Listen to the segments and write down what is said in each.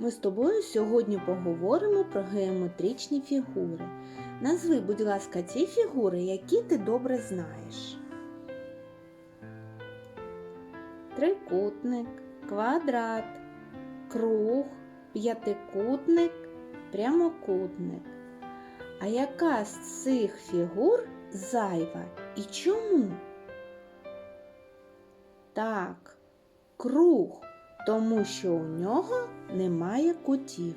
Ми з тобою сьогодні поговоримо про геометричні фігури. Назви, будь ласка, ті фігури, які ти добре знаєш. Трикутник, квадрат, круг, п'ятикутник, прямокутник. А яка з цих фігур зайва і чому? Так, круг, тому що у нього немає кутів.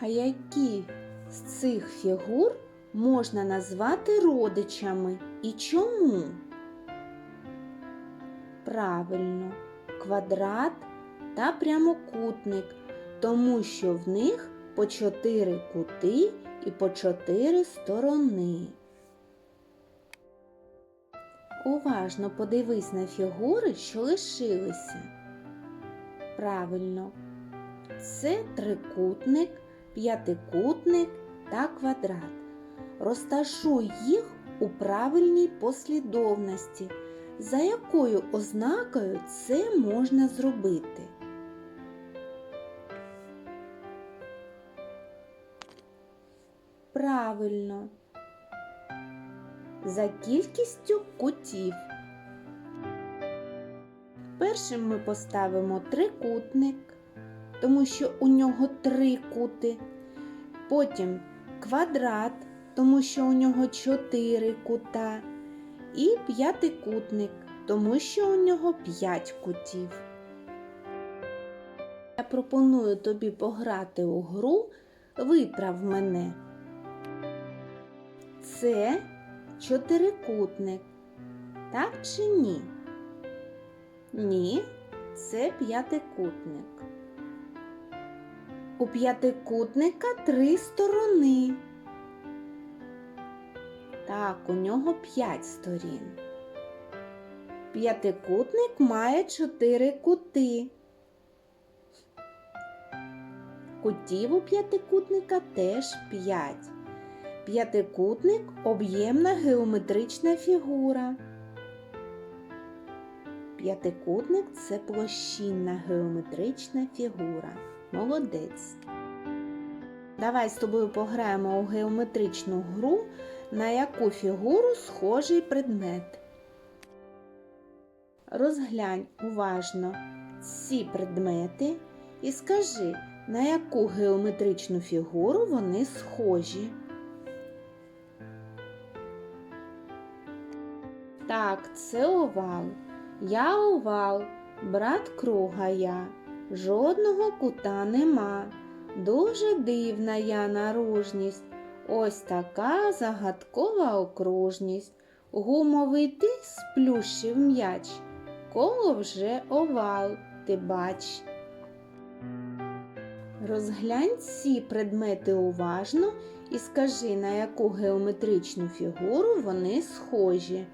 А які з цих фігур можна назвати родичами і чому? Правильно, квадрат та прямокутник, тому що в них по чотири кути і по чотири сторони. Уважно подивись на фігури, що лишилися. Правильно, це трикутник, п'ятикутник та квадрат. Розташуй їх у правильній послідовності, за якою ознакою це можна зробити. Правильно. За кількістю кутів. Першим ми поставимо трикутник, тому що у нього три кути. Потім квадрат, тому що у нього чотири кута. І п'ятикутник, тому що у нього п'ять кутів. Я пропоную тобі пограти у гру Виправ мене. Це чотирикутник. Так чи ні? Ні, це п'ятикутник. У п'ятикутника три сторони. Так, у нього п'ять сторін. П'ятикутник має чотири кути. Кутів у п'ятикутника теж п'ять. П'ятикутник об'ємна геометрична фігура. П'ятикутник це площинна геометрична фігура. Молодець. Давай з тобою пограємо у геометричну гру, на яку фігуру схожий предмет. Розглянь уважно ці предмети і скажи, на яку геометричну фігуру вони схожі. Так, це овал. Я овал, брат круга я, жодного кута нема. Дуже дивна я наружність, ось така загадкова окружність. Гумовий ти сплющив м'яч, коло вже овал, ти бач. Розглянь ці предмети уважно і скажи, на яку геометричну фігуру вони схожі.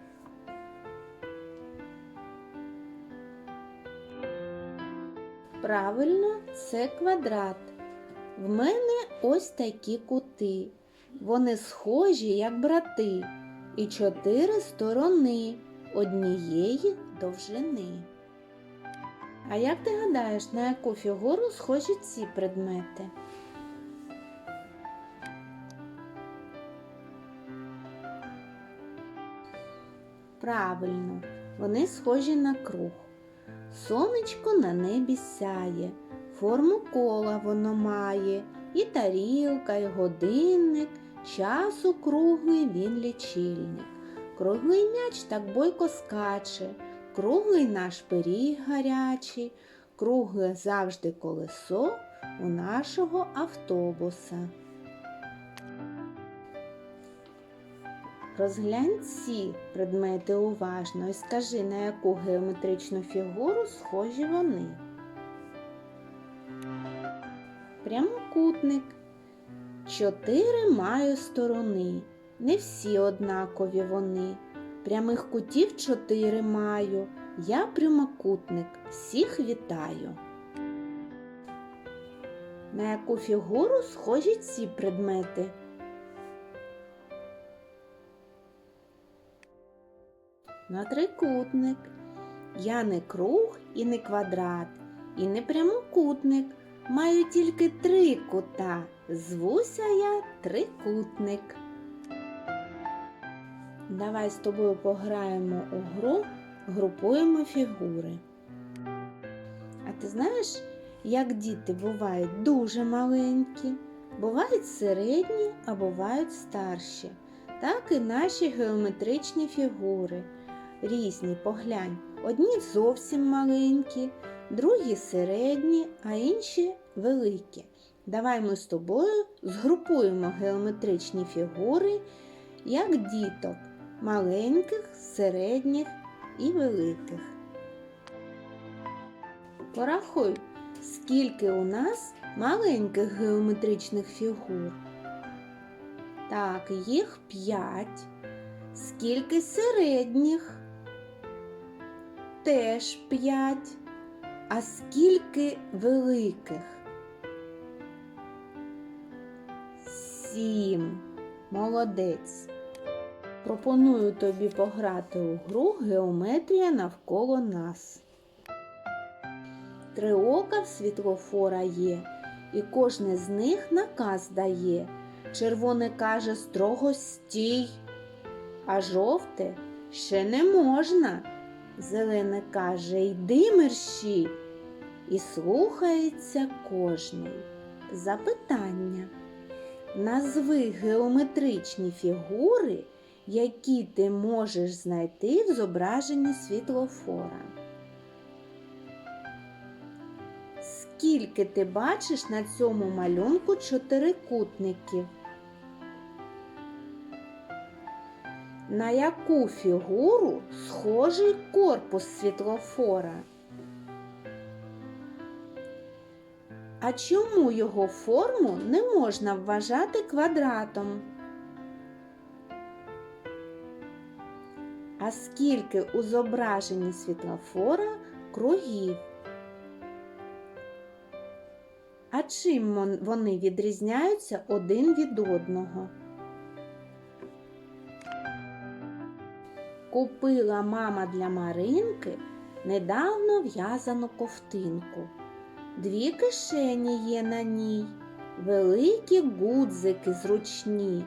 Правильно, це квадрат. В мене ось такі кути. Вони схожі, як брати, і чотири сторони однієї довжини. А як ти гадаєш, на яку фігуру схожі ці предмети? Правильно, вони схожі на круг. Сонечко на небі сяє, форму кола воно має, і тарілка, і годинник, часу круглий він лічильник. Круглий м'яч так бойко скаче, круглий наш пиріг гарячий, кругле завжди колесо у нашого автобуса. Розглянь ці предмети уважно і скажи, на яку геометричну фігуру схожі вони. Прямокутник. Чотири маю сторони. Не всі однакові вони. Прямих кутів чотири маю. Я прямокутник. Всіх вітаю. На яку фігуру схожі ці предмети? На трикутник. Я не круг і не квадрат. і не прямокутник. Маю тільки три кута. Звуся я трикутник. Давай з тобою пограємо у гру, групуємо фігури. А ти знаєш, як діти бувають дуже маленькі, бувають середні, а бувають старші. Так і наші геометричні фігури. Різні, поглянь, одні зовсім маленькі, другі середні, а інші великі. Давай ми з тобою згрупуємо геометричні фігури як діток маленьких, середніх і великих. Порахуй, скільки у нас маленьких геометричних фігур. Так, їх п'ять. Скільки середніх? Теж п'ять. А скільки великих? Сім. Молодець. Пропоную тобі пограти у гру Геометрія навколо нас. Три ока в світлофора є, і кожне з них наказ дає. Червоне каже строго стій, а жовте ще не можна. Зелене каже йди мерщій, і слухається кожний. Запитання. Назви геометричні фігури, які ти можеш знайти в зображенні світлофора. Скільки ти бачиш на цьому малюнку чотирикутників? На яку фігуру схожий корпус світлофора? А чому його форму не можна вважати квадратом? А скільки у зображенні світлофора кругів? А чим вони відрізняються один від одного? Купила мама для Маринки недавно в'язану ковтинку. Дві кишені є на ній, великі гудзики зручні.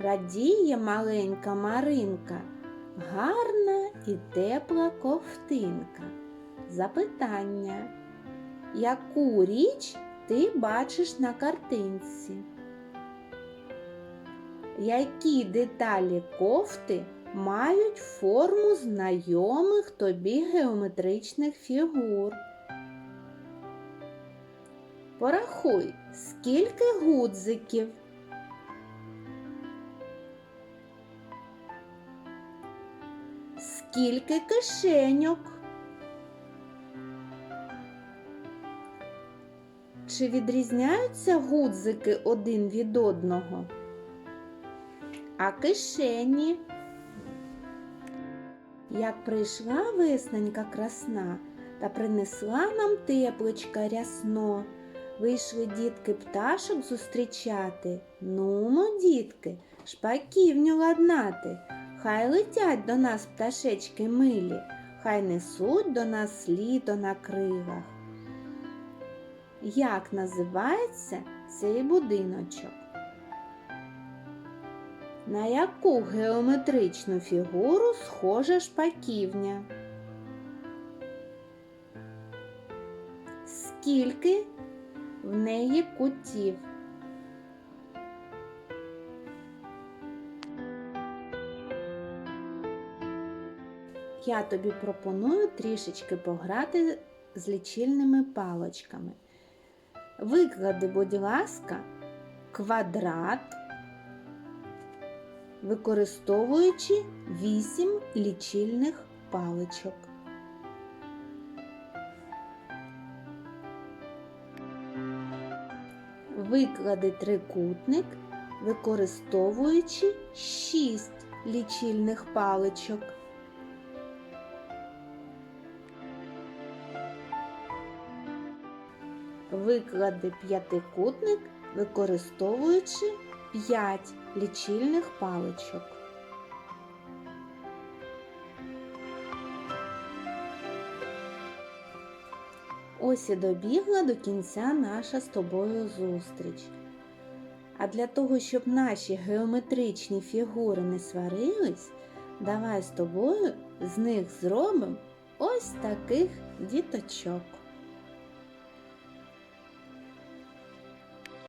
Радіє маленька Маринка, гарна і тепла ковтинка. Запитання. Яку річ ти бачиш на картинці? Які деталі кофти мають форму знайомих тобі геометричних фігур? Порахуй, скільки гудзиків? Скільки кишеньок? Чи відрізняються гудзики один від одного? А кишені? Як прийшла весненька красна та принесла нам тепличка рясно, вийшли дітки пташок зустрічати. Нумо, дітки, шпаківню ладнати, хай летять до нас пташечки милі, хай несуть до нас літо на крилах. Як називається цей будиночок? На яку геометричну фігуру схожа шпаківня? Скільки в неї кутів? Я тобі пропоную трішечки пограти з лічильними палочками. Виклади, будь ласка, квадрат, використовуючи 8 лічильних паличок. Виклади трикутник, використовуючи 6 лічильних паличок. Виклади п'ятикутник, використовуючи 5 лічильних паличок. ось і добігла до кінця наша з тобою зустріч. А для того, щоб наші геометричні фігури не сварились, давай з тобою з них зробимо ось таких діточок.